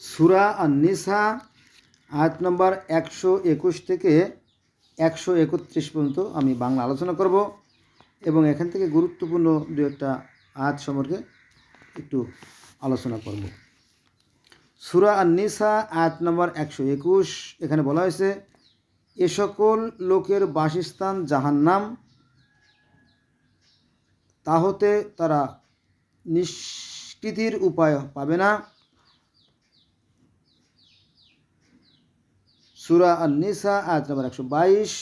সুরা আর নিসা আয়াত নম্বর একশো একুশ থেকে একশো একত্রিশ পর্যন্ত আমি বাংলা আলোচনা করব এবং এখান থেকে গুরুত্বপূর্ণ দু একটা আয়াত সম্পর্কে একটু আলোচনা করব। সুরা আর নিসা আয়াত নম্বর একশো একুশ, এখানে বলা হয়েছে, এ সকল লোকের বাসস্থান জাহান্নাম তা হতে তারা নিষ্কৃতির উপায় পাবে না। সুরা আর নিসা আয়াত নম্বর একশো বাইশ।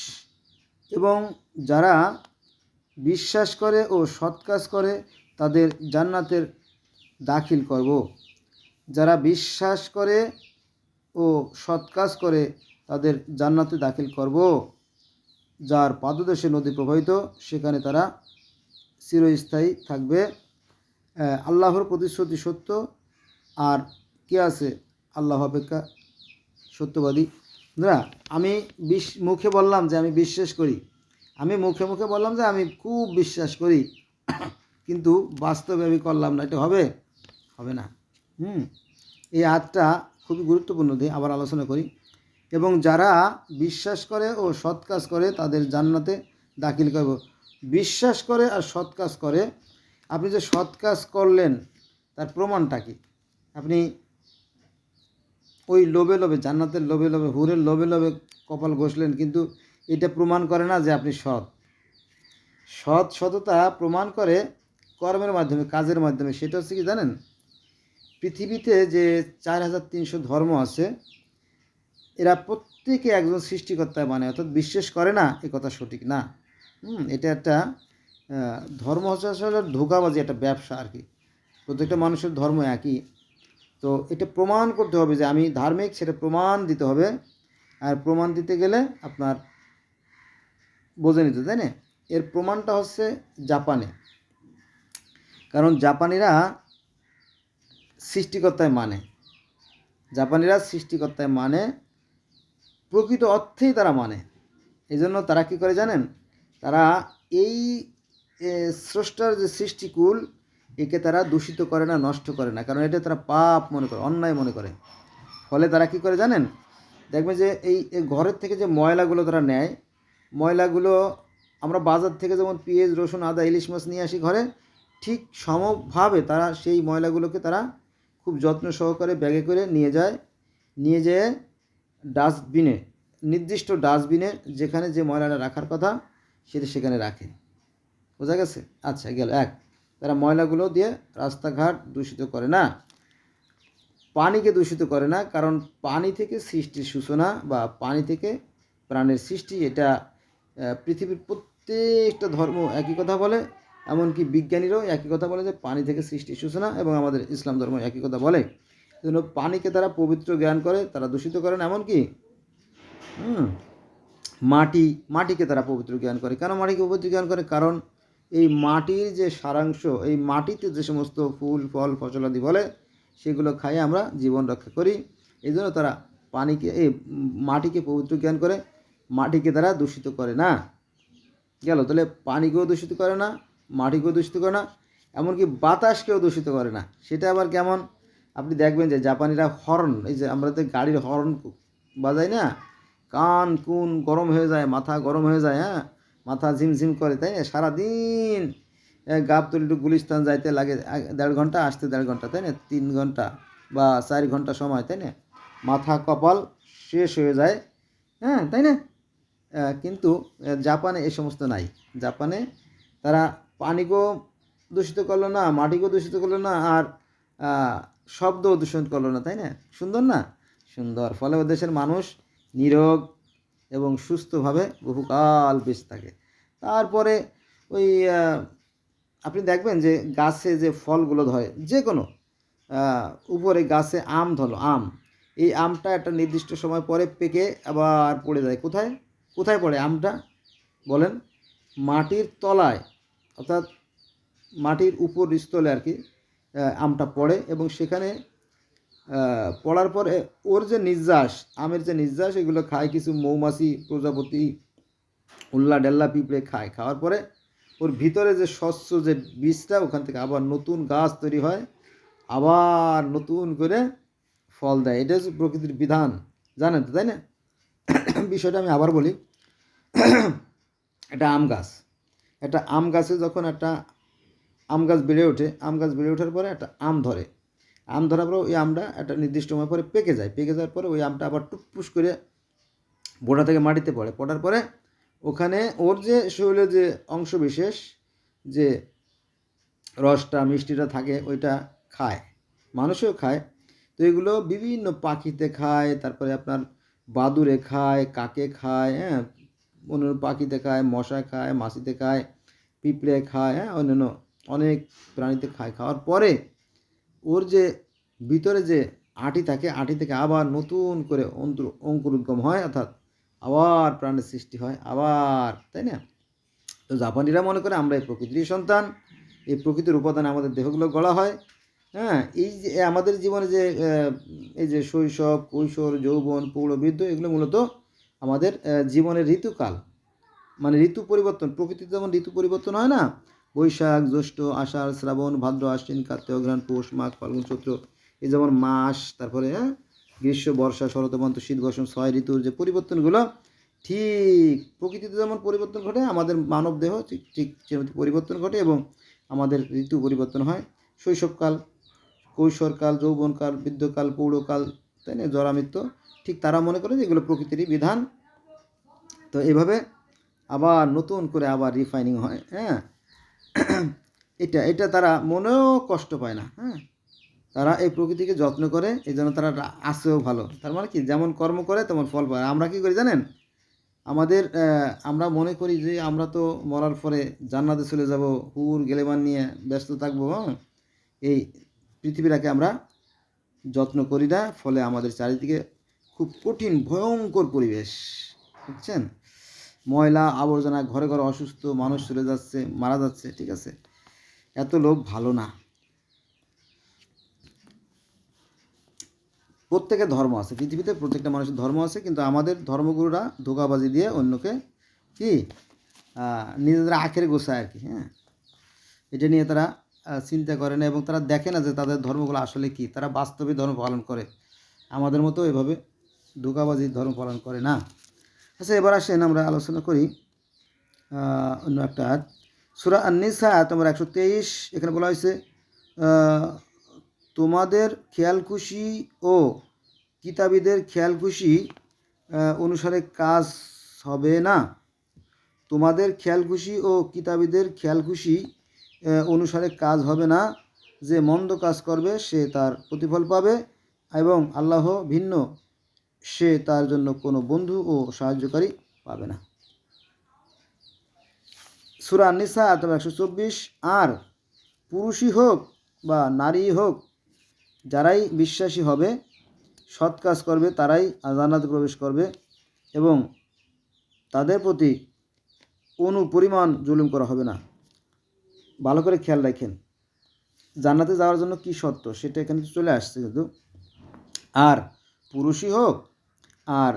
এবং যারা বিশ্বাস করে ও সৎ কাজ করে, তাদের জান্নাতের দাখিল করব। যারা বিশ্বাস করে ও সৎ কাজ করে, তাদের জান্নাতে দাখিল করব। যার পাদদেশে নদী প্রবাহিত, সেখানে তারা চিরস্থায়ী থাকবে। আল্লাহর প্রতিশ্রুতি সত্য। আর কে আছে? আল্লাহ অপেক্ষা সত্যবাদী না, আমি বিশ, মুখে বললাম যে আমি বিশ্বাস করি। আমি মুখে মুখে বললাম যে আমি খুব বিশ্বাস করি। কিন্তু বাস্তবে আমি করলাম না। এটা হবে? হবে না। হুম। এই আয়াতটা খুবই গুরুত্বপূর্ণ দিয়ে আবার আলোচনা করি। এবং যারা বিশ্বাস করে ও সৎ কাজ করে, তাদের জান্নাতে দাখিল করব। বিশ্বাস করে আর সৎ কাজ করে। আপনি যে সৎ কাজ করলেন, তার প্রমাণটা কি? আপনি ওই লোভে লোভে, জান্নাতের লোভে লোভে, হুরের লোভে লোভে কপাল ঘষলেন। কিন্তু এটা প্রমাণ করে না যে আপনি সৎ। সৎ সততা প্রমাণ করে কর্মের মাধ্যমে, কাজের মাধ্যমে। সেটা হচ্ছে কি জানেন? পৃথিবীতে যে চার হাজার তিনশো ধর্ম আছে, এরা প্রত্যেকে একজন সৃষ্টিকর্তায় মানে অর্থাৎ বিশ্বাস করে না এ কথা সঠিক না। হুম, এটা একটা ধর্ম হচ্ছে আসলে ধোকাবাজি, একটা ব্যবসা আর কি। প্রত্যেকটা মানুষের ধর্ম একই। তো এটা প্রমাণ করতে হবে যে আমি ধার্মিক, সেটা প্রমাণ দিতে হবে। আর প্রমাণ দিতে গেলে আপনার বোঝে নিতে তাই না? এর প্রমাণটা হচ্ছে জাপানে। কারণ জাপানিরা সৃষ্টিকর্তায় মানে। জাপানিরা সৃষ্টিকর্তায় মানে প্রকৃত অর্থেই তারা মানে। এই জন্য তারা কী করে জানেন? তারা এই স্রষ্টার যে সৃষ্টিকুল একে তারা দূষিত করে না, নষ্ট করে না। কারণ এটা তারা পাপ মনে করে, অন্যায় মনে করে। ফলে তারা কি করে জানেন? দেখবেন যে এই ঘরের থেকে যে ময়লাগুলো তারা নেয়, ময়লাগুলো আমরা বাজার থেকে যেমন পেঁয়াজ, রসুন, আদা, ইলিশ মাছ নিয়ে আসি ঘরে, ঠিক সমভাবে তারা সেই ময়লাগুলোকে তারা খুব যত্ন সহকারে ব্যাগে করে নিয়ে যায়, নিয়ে যেয়ে ডাস্টবিনে, নির্দিষ্ট ডাস্টবিনে যেখানে যে ময়লাটা রাখার কথা, সেটা সেখানে রাখে। বোঝা গেছে? আচ্ছা গেল, এক। তারা ময়লাগুলো দিয়ে রাস্তাঘাট দূষিত করে না। পানিকে দূষিত করে না, কারণ পানি থেকে সৃষ্টির সূচনা বা পানি থেকে প্রাণের সৃষ্টি, এটা পৃথিবীর প্রত্যেকটা ধর্ম একই কথা বলে, এমনকি বিজ্ঞানীরাও একই কথা বলে যে পানি থেকে সৃষ্টির সূচনা এবং আমাদের ইসলাম ধর্ম একই কথা বলে। জন্য পানিকে তারা পবিত্র জ্ঞান করে, তারা দূষিত করেন এমনকি মাটি, মাটিকে তারা পবিত্র জ্ঞান করে। কেন মাটিকে পবিত্র জ্ঞান করে? কারণ এই মাটির যে সারাংশ, এই মাটিতে যে সমস্ত ফুল, ফল ফসলাদি বলে, সেগুলো খাইয়ে আমরা জীবন রক্ষা করি। এই জন্য তারা পানিকে, এই মাটিকে পবিত্র জ্ঞান করে, মাটিকে তারা দূষিত করে না। গেল, তাহলে পানিকেও দূষিত করে না, মাটিকেও দূষিত করে না, এমনকি বাতাসকেও দূষিত করে না। সেটা আবার কেমন? আপনি দেখবেন যে জাপানিরা হর্ন, এই যে আমরা তো গাড়ির হর্ন বাজাই না, কান, কুন গরম হয়ে যায়, মাথা গরম হয়ে যায় হ্যাঁ? ঝিমঝিম করে, তাই না? সারাদিন গাবতলি টু গুলিস্তান যাইতে লাগে দেড় ঘণ্টা, আসতে দেড় ঘণ্টা, তাই না? তিন ঘণ্টা বা চার ঘণ্টা সময়, তাই না? মাথা কপাল শেষ হয়ে যায় হ্যাঁ তাই না? কিন্তু জাপানে এ সমস্ত নাই। জাপানে তারা পানিকেও দূষিত করল না, মাটিকেও দূষিত করল না, আর শব্দও দূষণ করল না, তাই না? সুন্দর না? সুন্দর, ফলে দেশের মানুষ নিরোগ এবং সুস্থভাবে বহুকাল বেঁচে থাকে। তারপরে ওই আপনি দেখবেন যে গাছে যে ফলগুলো ধরে যে কোনো উপরে গাছে আম ধরো আম। এই আমটা একটা নির্দিষ্ট সময় পরে পেকে আবার পড়ে যায়। কোথায়? কোথায় পড়ে আমটা? বলেন, মাটির তলায়, অর্থাৎ মাটির উপর স্থলে আর কি আমটা পড়ে এবং সেখানে পড়ার পরে ওর যে নির্যাস, আমের যে নির্যাস, এগুলো খায় কিছু মৌমাছি, প্রজাপতি, উল্লা ডেল্লা পিঁপড়ে খায়। খাওয়ার পরে ওর ভিতরে যে শস্য যে বীজটা ওখান থেকে আবার নতুন গাছ তৈরি হয়, আবার নতুন করে ফল দেয়। এটা হচ্ছে প্রকৃতির বিধান। জানেন তো, তাই না? বিষয়টা আমি আবার বলি। এটা আম গাছ। একটা আম গাছে যখন একটা আম গাছ বেড়ে ওঠে, আম গাছ বেড়ে ওঠার পরে একটা আম ধরে। আম ধরার পরে ওই আমটা একটা নির্দিষ্ট সময় পরে পেকে যায়। পেকে যাওয়ার পরে ওই আমটা আবার টুকপুস করে বোটা থেকে মাটিতে পড়ে। পড়ার পরে ওখানে ওর যে শরীরের যে অংশ বিশেষ, যে রসটা, মিষ্টিটা থাকে, ওইটা খায়। মানুষও খায়। তো এগুলো বিভিন্ন পাখিতে খায়, তারপরে আপনার বাদুরে খায়, কাকে খায় হ্যাঁ? অন্য পাখিতে খায়, মশা খায়, মাছিতে খায়, পিঁপড়ে খায় হ্যাঁ? অন্যান্য অনেক প্রাণীতে খায়। খাওয়ার পরে ওর যে ভিতরে যে আটি থাকে, আটি থেকে আবার নতুন করে অন্তর অঙ্কুরোদ্গম হয়, অর্থাৎ আবার প্রাণের সৃষ্টি হয়, আবার, তাই না? তো জাপানিরা মনে করে আমরা এই প্রকৃতিরই সন্তান, এই প্রকৃতির উপাদানে আমাদের দেহগুলো গড়া হয়। হ্যাঁ এই যে আমাদের জীবনে যে এই যে শৈশব, কৈশোর, যৌবন পৌরবৃদ্ধ এগুলো মূলত আমাদের জীবনের ঋতুকাল। মানে ঋতু পরিবর্তন, প্রকৃতিতে যেমন ঋতু পরিবর্তন হয় না বৈশাখ, জ্যৈষ্ঠ, আষাঢ়, শ্রাবণ, ভাদ্র, আশ্বিন, কার্তিক, অঘ্রাণ, পৌষ, মাঘ, ফাল্গুন, চৈত্র, এই যেমন মাস, তারপরে হ্যাঁ গ্রীষ্ম, বর্ষা, শরৎ হেমন্ত শীত, বসন্ত, ছয় ঋতুর যে পরিবর্তনগুলো, ঠিক প্রকৃতিতে যেমন পরিবর্তন ঘটে, আমাদের মানব দেহ ঠিক ঠিক পরিবর্তন ঘটে এবং আমাদের ঋতু পরিবর্তন হয়। শৈশবকাল, কৈশোরকাল, যৌবনকাল, বৃদ্ধকাল, পৌরকাল, তাই না জরামৃত্যু ঠিক তারা মনে করে যে এগুলো প্রকৃতিরই বিধান। তো এভাবে আবার নতুন করে আবার রিফাইনিং হয় হ্যাঁ। এটা এটা তারা মনেও কষ্ট পায় না হ্যাঁ? তারা এই প্রকৃতিকে যত্ন করে, এই জন্য তারা আসেও ভালো। তার মানে কি? যেমন কর্ম করে, তেমন ফল পায়। আমরা কি করি জানেন? আমাদের আমরা মনে করি যে আমরা তো মরার পরে জান্নাতে চলে যাব, হুর, গেলেমান নিয়ে ব্যস্ত থাকব হ্যাঁ? এই পৃথিবীটাকে আমরা যত্ন করি না, ফলে আমাদের চারিদিকে খুব কঠিন, ভয়ঙ্কর পরিবেশ, বুঝছেন? ময়লা আবর্জনা, ঘরে ঘরে অসুস্থ মানুষ চলে যাচ্ছে, মারা যাচ্ছে, ঠিক আছে? এত লোক ভালো না। প্রত্যেকের ধর্ম আছে, পৃথিবীতে প্রত্যেকটা মানুষের ধর্ম আছে, কিন্তু আমাদের ধর্মগুরুরা ধোকাবাজি দিয়ে অন্যকে কি নিজেদের আখের গোছায় আর কি হ্যাঁ? এটা নিয়ে তারা চিন্তা করে না এবং তারা দেখে না যে তাদের ধর্মগুলো আসলে কি, তারা বাস্তবে ধর্ম পালন করে। আমাদের মতো এভাবে ধোকাবাজির ধর্ম পালন করে না। আচ্ছা এবার আসেন আমরা আলোচনা করি অন্য একটা আয়াত। সুরা আন্নিসা, আয়াত নম্বর একশো তেইশ, এখানে বলা হয়েছে তোমাদের খেয়াল খুশি ও কিতাবীদের খেয়াল খুশি অনুসারে কাজ হবে না। তোমাদের খেয়াল খুশি ও কিতাবীদের খেয়াল খুশি অনুসারে কাজ হবে না। যে মন্দ কাজ করবে, সে তার প্রতিফল পাবে এবং আল্লাহ ভিন্ন সে তার জন্য কোনো বন্ধু ও সাহায্যকারী পাবে না। সুরা নিসা অথবা একশো চব্বিশ, আর পুরুষই হোক বা নারী হোক, যারাই বিশ্বাসী হবে, সৎ কাজ করবে, তারাই জান্নাতে প্রবেশ করবে এবং তাদের প্রতি অনু পরিমাণ জুলুম করা হবে না। ভালো করে খেয়াল রাখেন, জান্নাতে যাওয়ার জন্য কি শর্ত? সেটা এখানে চলে আসছে কিন্তু। আর পুরুষই হোক আর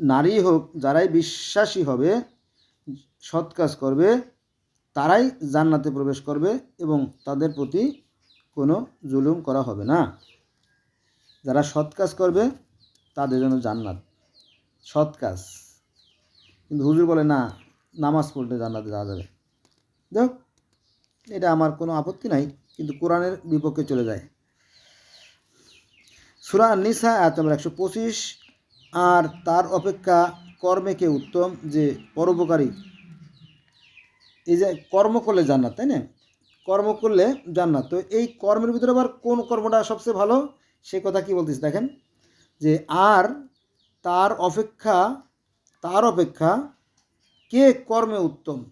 নারী হোক, যারাই বিশ্বাসী হবে, সৎ কাজ করবে, তারাই জান্নাতে প্রবেশ করবে এবং তাদের প্রতি কোনো জুলুম করা হবে না। যারা সৎ কাজ করবে, তাদের জন্য জান্নাত। সৎ কাজ। কিন্তু হুজুর বলে, না, নামাজ পড়লে জান্নাতে যাওয়া যাবে। দেখ এটা আমার কোনো আপত্তি নাই, কিন্তু কোরআনের বিপক্ষে চলে যায়। সুরা নিসা, আয়াত নম্বর একশো পঁচিশ। আর তার অপেক্ষা কর্মে কে উত্তম? যে পরোপকারী। এই যে কর্ম করলে জান্নাত, তাই না? কর্ম করলে জান্নাত। তো এই কর্মের ভিতরে আবার কোন কর্মটা সবচেয়ে ভালো? সে কথা কি বলতেছে দেখেন? যে আর তার অপেক্ষা তার অপেক্ষা কে কর্মে উত্তম?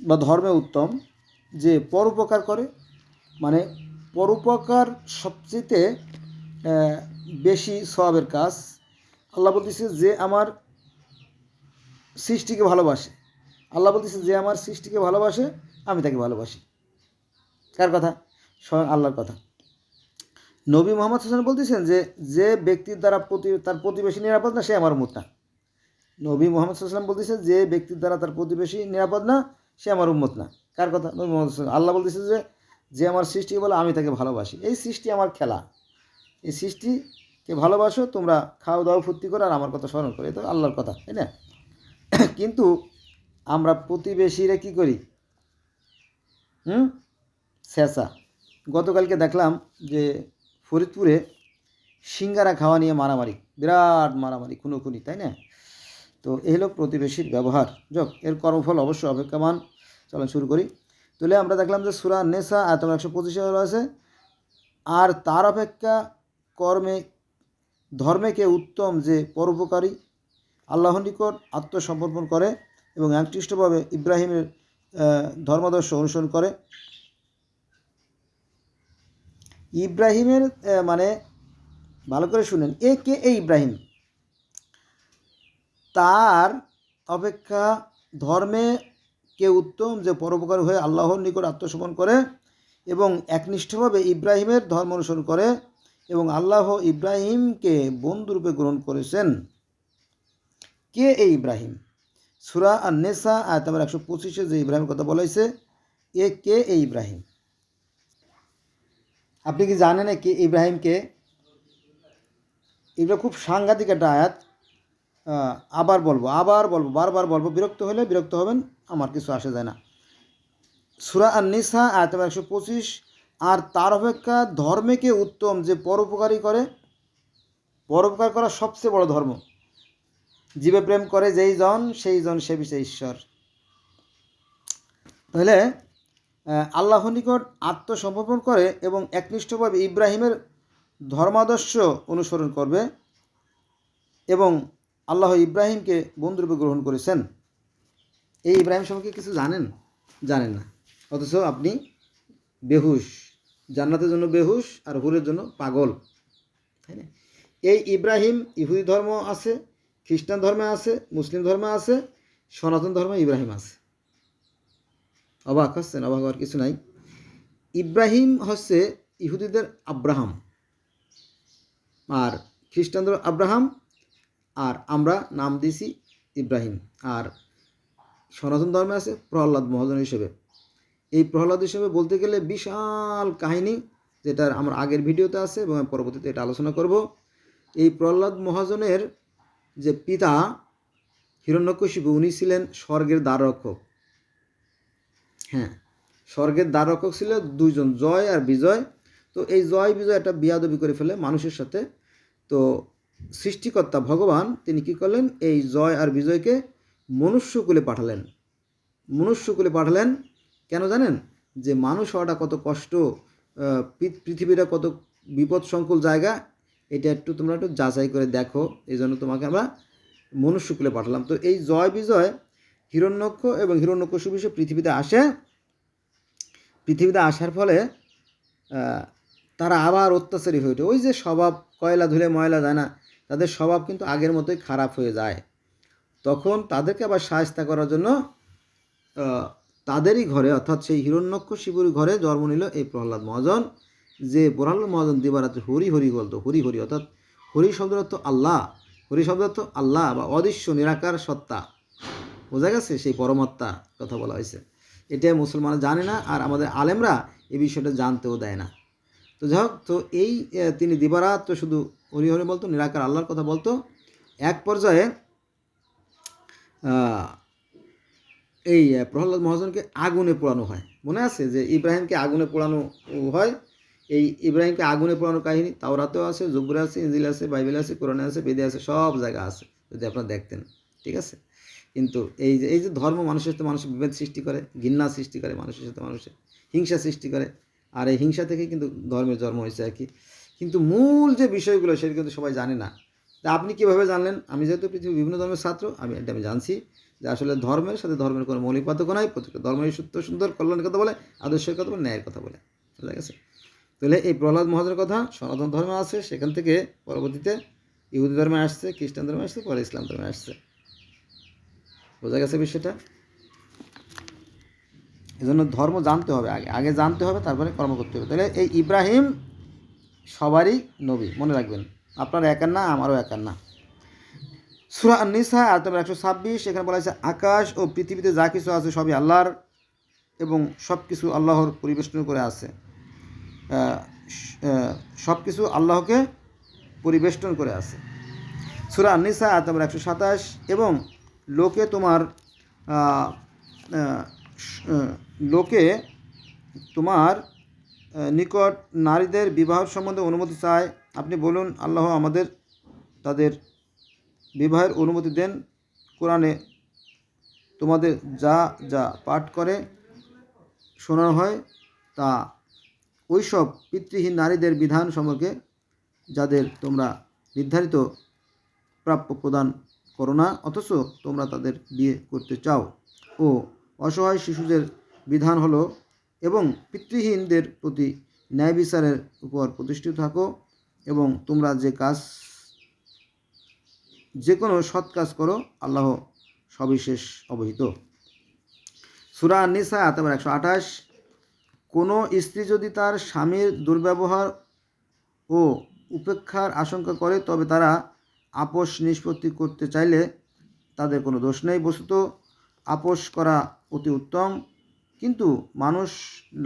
বা ধর্মে উত্তম? যে পরোপকার করে মানে পরোপকার সবচেয়ে বেশি সবের কাজ। আল্লাহ বলতেছে যে আমার সৃষ্টিকে ভালোবাসে। আল্লাহ বলতেছে যে আমার সৃষ্টিকে ভালোবাসে, আমি তাকে ভালোবাসি। কার কথা? স্বয়ং আল্লাহর কথা। নবী মোহাম্মদ হাসান বলতেছেন যে যে ব্যক্তির দ্বারা প্রতি, তার প্রতিবেশী নিরাপদ না, সে আমার উম্মত না। নবী মোহাম্মদ সাল্লাম বলতেছে যে ব্যক্তির দ্বারা তার প্রতিবেশী নিরাপদ না, সে আমার উম্মত না। কার কথা? নবী মোহাম্মদ আল্লাহ বলতেছে যে যে আমার সৃষ্টি বলে আমি তাকে ভালোবাসি। এই সৃষ্টি আমার খেলা। এই সৃষ্টিকে ভালোবাসো, তোমরা খাও দাও, ফুর্তি করো আর আমার কথা স্মরণ করো। এটা আল্লাহর কথা, তাই না? কিন্তু আমরা প্রতিবেশীরা কি করি? হুম? স্যাঁচা গতকালকে দেখলাম যে ফরিদপুরে সিঙ্গারা খাওয়া নিয়ে মারামারি, বিরাট মারামারি, খুনোখুনি, তাই না? তো এই হলো প্রতিবেশীর ব্যবহার। যাক, এর কর্মফল অবশ্যই অপেক্ষমান। চলেন শুরু করি। তাহলে আমরা দেখলাম যে সুরা নেশা আয়তম একশো পঁচিশে রয়েছে। আর তার অপেক্ষা কর্মে, ধর্মে কে উত্তম যে পরোপকারী আল্লাহ নিকট আত্মসমর্পণ করে এবং একনিষ্ঠভাবে ইব্রাহিমের ধর্মাদর্শ অনুসরণ করে। ইব্রাহিমের মানে ভালো করে শুনেন, এ কে এই ইব্রাহিম? তার অপেক্ষা ধর্মে কে উত্তম যে পরোপকার হয়ে আল্লাহর নিকট আত্মসমর্পণ করে এবং একনিষ্ঠভাবে ইব্রাহিমের ধর্ম অনুসরণ করে এবং আল্লাহ ইব্রাহিমকে বন্ধুরূপে গ্রহণ করেছেন। কে এই ইব্রাহিম? সুরা আর নেশা আয়াত নম্বর একশো পঁচিশে যে ইব্রাহিমের কথা বলা হয়েছে, এ কে এই ইব্রাহিম? আপনি কি জানেন কে ইব্রাহিমকে এগুলো খুব সাংঘাতিক একটা আয়াত। আবার বলব আবার বলব, বারবার বলব, বিরক্ত হলে বিরক্ত হবেন, আমার কিছু আসে যায় না। সুরা আর নিসা আয়াত একশো পঁচিশ, আর তার অপেক্ষা ধর্মেকে উত্তম যে পরোপকারী করে, পরোপকার করা সবচেয়ে বড় ধর্ম। জীবে প্রেম করে যেই জন, সেই জন সে বিষয়ে ঈশ্বর। তাহলে আল্লাহ নিকট আত্মসমর্পণ করে এবং একনিষ্ঠভাবে ইব্রাহিমের ধর্মাদর্শ অনুসরণ করবে এবং আল্লাহ ইব্রাহিমকে বন্ধুরূপে গ্রহণ করেছেন। এই ইব্রাহিম সম্পর্কে কিছু জানেন? জানেন না। অথচ আপনি বেহুশ, জান্নাতের জন্য বেহুশ আর হুরের জন্য পাগল, তাই না? এই ইব্রাহিম ইহুদি ধর্ম আছে, খ্রিস্টান ধর্মে আছে, মুসলিম ধর্মে আছে, সনাতন ধর্মে ইব্রাহিম আছে। অবাক হচ্ছেন, অবাক হওয়ার কিছু নাই। ইব্রাহিম হচ্ছে ইহুদিদের আব্রাহাম, আর খ্রিস্টানদের আব্রাহাম আর আমরা নাম দিয়েছি ইব্রাহিম। আর সনাতন ধর্মে আছে প্রহ্লাদ মহাজন হিসেবে। এই প্রহ্লাদ হিসেবে বলতে গেলে বিশাল কাহিনী যেটার আমার আগের ভিডিওতে আছে এবং পরবর্তীতে এটা আলোচনা করব। এই প্রহ্লাদ মহাজনের যে পিতা হিরণ্যকশিপু, উনি ছিলেন স্বর্গের দ্বাররক্ষক। হ্যাঁ স্বর্গের দ্বাররক্ষক ছিল দুইজন, জয় আর বিজয়। তো এই জয় বিজয় একটা বিয়াদবি করে ফেলে মানুষের সাথে। তো সৃষ্টিকর্তা ভগবান, তিনি কি করলেন? এই জয় আর বিজয়কে মনুষ্যকুলে পাঠালেন। মনুষ্যকুলে পাঠালেন কেন জানেন? যে মানুষ হওয়াটা কত কষ্ট পৃথিবীটা কত বিপদ সংকুল জায়গা, এটা একটু তোমরা একটু যাচাই করে দেখো। এই জন্য তোমাকে আমরা মনুষ্যকুলে পাঠালাম। তো এই জয় বিজয় হিরণ্যক্ষ এবং হিরণ্যকশু বিষয় পৃথিবীতে আসে। পৃথিবীতে আসার ফলে তারা আবার অত্যাচারী হয়ে ওঠে। ওই যে স্বভাব, কয়লা ধুলে ময়লা যায় না তাদের স্বভাব কিন্তু আগের মতোই খারাপ হয়ে যায়। তখন তাদেরকে আবার সাহায্য করার জন্য তাদেরই ঘরে অর্থাৎ সেই হিরণ্যক্ষ শিবুর ঘরে জন্ম নিল এই প্রহ্লাদ মহাজন। যে প্রহ্লাদ মহাজন দিবারাত্রি হরি হরি বলতো, হরি হরি অর্থাৎ হরি শব্দের অর্থ আল্লাহ, হরি শব্দের অর্থ আল্লাহ বা অদৃশ্য, নিরাকার, সত্তা। বোঝা গেছে সেই পরমাত্মা কথা বলা হয়েছে। এটা মুসলমানরা জানে না আর আমাদের আলেমরা এই বিষয়টা জানতেও দেয় না। তো যাই তো এই তিনি দিবারাত্র শুধু হরি হরি বলতো, নিরাকার আল্লাহর কথা বলতো। এক পর্যায়ে এই প্রহ্লাদ মহাজনকে আগুনে পোড়ানো হয়। মনে আছে যে ইব্রাহিমকে আগুনে পোড়ানো হয়? এই ইব্রাহিমকে আগুনে পোড়ানো কাহিনী তাওরাতেও আছে জুবরে আছে ইঞ্জিল আছে, বাইবেল আছে, কোরআনে আছে, বেদে আছে, সব জায়গা আছে, যদি আপনারা দেখতেন। ঠিক আছে? কিন্তু এই যে এই যে ধর্ম মানুষের সাথে মানুষের বিভেদ সৃষ্টি করে, ঘৃণা সৃষ্টি করে মানুষের সাথে মানুষের, হিংসা সৃষ্টি করে, আর এই হিংসা থেকে কিন্তু ধর্মের জন্ম হয়েছে আর কি। কিন্তু মূল যে বিষয়গুলো সেটা কিন্তু সবাই জানে না। তা আপনি কীভাবে জানলেন? আমি যেহেতু পৃথিবীর বিভিন্ন ধর্মের ছাত্র, আমি এটা আমি জানছি যে আসলে ধর্মের সাথে ধর্মের কোনো মৌলিক পার্থক্য নাই, প্রত্যেকটা ধর্মের সত্য, সুন্দর, কল্যাণের কথা বলে, আদর্শের কথা বলে, ন্যায়ের কথা বলে। বুঝা গেছে তাহলে এই প্রহ্লাদ মহাজের কথা সনাতন ধর্মে আছে, সেখান থেকে পরবর্তীতে ইহুদি ধর্মে আসছে, খ্রিস্টান ধর্মে আসছে, পরে ইসলাম ধর্মে আসছে। বোঝা গেছে বিষয়টা? এজন্য ধর্ম জানতে হবে আগে। আগে জানতে হবে, তারপরে কর্ম করতে হবে। তাহলে এই ইব্রাহিম সবারই নবী, মনে রাখবেন। আপনার একার না, আমারও একার না। সুরা নিসা আর তোমার একশো ছাব্বিশ, এখানে বলা হয়েছে, আকাশ ও পৃথিবীতে যা কিছু আছে সবই আল্লাহর এবং সব কিছু আল্লাহর পরিবেষ্টন করে আছে। সব কিছু আল্লাহকে পরিবেষ্টন করে আছে। সুরা নিসা আর নম্বর একশো সাতাশ, এবং লোকে তোমার লোকে তোমার নিকট নারীদের বিবাহ সম্বন্ধে অনুমতি চায় আপনি বলুন, আল্লাহ আমাদের তাদের বিবাহের অনুমতি দেন। কোরআনে তোমাদের যা যা পাঠ করে, শোনানো হয়, তা ওইসব পিতৃহীন নারীদের বিধান সম্পর্কে যাদের তোমরা নির্ধারিত প্রাপ্য প্রদান করো না, অথচ তোমরা তাদের বিয়ে করতে চাও। ও অসহায় শিশুদের বিধান হলো এবং পিতৃহীনদের প্রতি ন্যায় বিচারের উপর প্রতিষ্ঠিত থাকো এবং তোমরা যে কাজ, যে কোনো সৎ কাজ করো, আল্লাহ সবিশেষ অবহিত। সুরা নিসা আতাবার একশো আঠাশ, কোনো স্ত্রী যদি তার স্বামীর দুর্ব্যবহার ও উপেক্ষার আশঙ্কা করে, তবে তারা আপোষ নিষ্পত্তি করতে চাইলে তাদের কোনো দোষ নেই। বস্তুত, আপোষ করা অতি উত্তম। কিন্তু মানুষ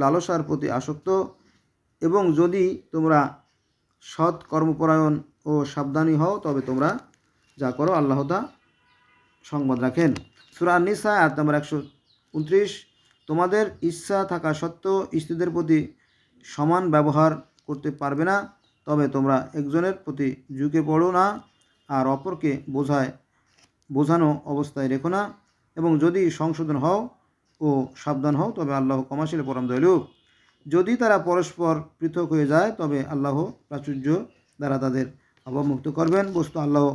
লালসার প্রতি আসক্ত এবং যদি তোমরা সৎ কর্মপরায়ণ ও সাবধানী হও, তবে তোমরা যা করো আল্লাহ তা সংবাদ রাখেন। সুরা নিসা আয়াত নম্বর একশো উনত্রিশ, তোমাদের ইচ্ছা থাকা সত্ত্বেও স্ত্রীদের প্রতি সমান ব্যবহার করতে পারবে না, তবে তোমরা একজনের প্রতি ঝুঁকে পড়ো না আর অপরকে বোঝায়, বোঝানো অবস্থায় রেখো না। এবং যদি সংশোধন হও ও সাবধান হও, তবে আল্লাহ ক্ষমাশীল পরম দয়ালু। যদি তারা পরস্পর পৃথক হয়ে যায়, তবে আল্লাহ প্রাচুর্য দ্বারা তাদের অবমুক্ত করবেন। বস্তু আল্লাহ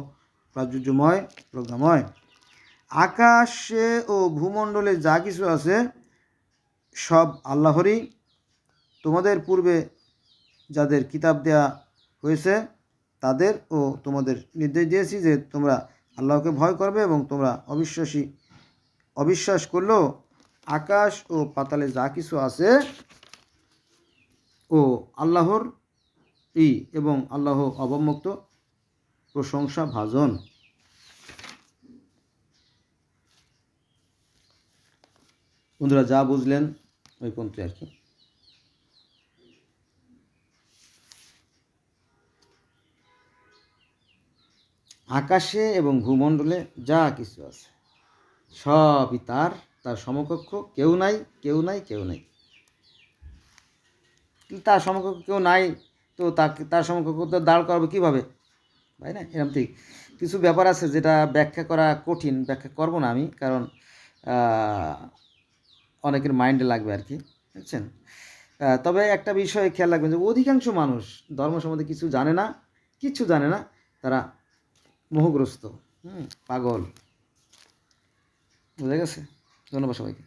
প্রাচুর্যময়, প্রজ্ঞাময়। আকাশে ও ভূমণ্ডলে যা কিছু আছে, সব আল্লাহরই। তোমাদের পূর্বে যাদের কিতাব দেয়া হয়েছে, তাদের ও তোমাদের নির্দেশ দিয়েছি যে তোমরা আল্লাহকে ভয় করবে এবং তোমরা অবিশ্বাসী, অবিশ্বাস করলেও আকাশ ও পাতালে যা কিছু আছে ও আল্লাহর ই এবং আল্লাহ অবমুক্ত প্রশংসা ভাজন। বন্ধুরা যা বুঝলেন ওই পন্থী আর কি। আকাশে এবং ভূমণ্ডলে যা কিছু আছে সবই তার তার সমকক্ষ কেউ নাই কেউ নাই কেউ নাই। তার সমকক্ষ কেউ নাই, তো তাকে, তার সমকক্ষ তো দাঁড় করাবো কীভাবে? তাই না? এরকম ঠিক। কিছু ব্যাপার আছে যেটা ব্যাখ্যা করা কঠিন, ব্যাখ্যা করব না আমি, কারণ অনেকের মাইন্ডে লাগবে আর কি বুঝছেন তবে একটা বিষয়ে খেয়াল রাখবেন যে অধিকাংশ মানুষ ধর্ম সম্বন্ধে কিছু জানে না কিচ্ছু জানে না, তারা মোহগ্রস্ত, হুম, পাগল। বুঝা গেছে? ধন্যবাদ সবাইকে।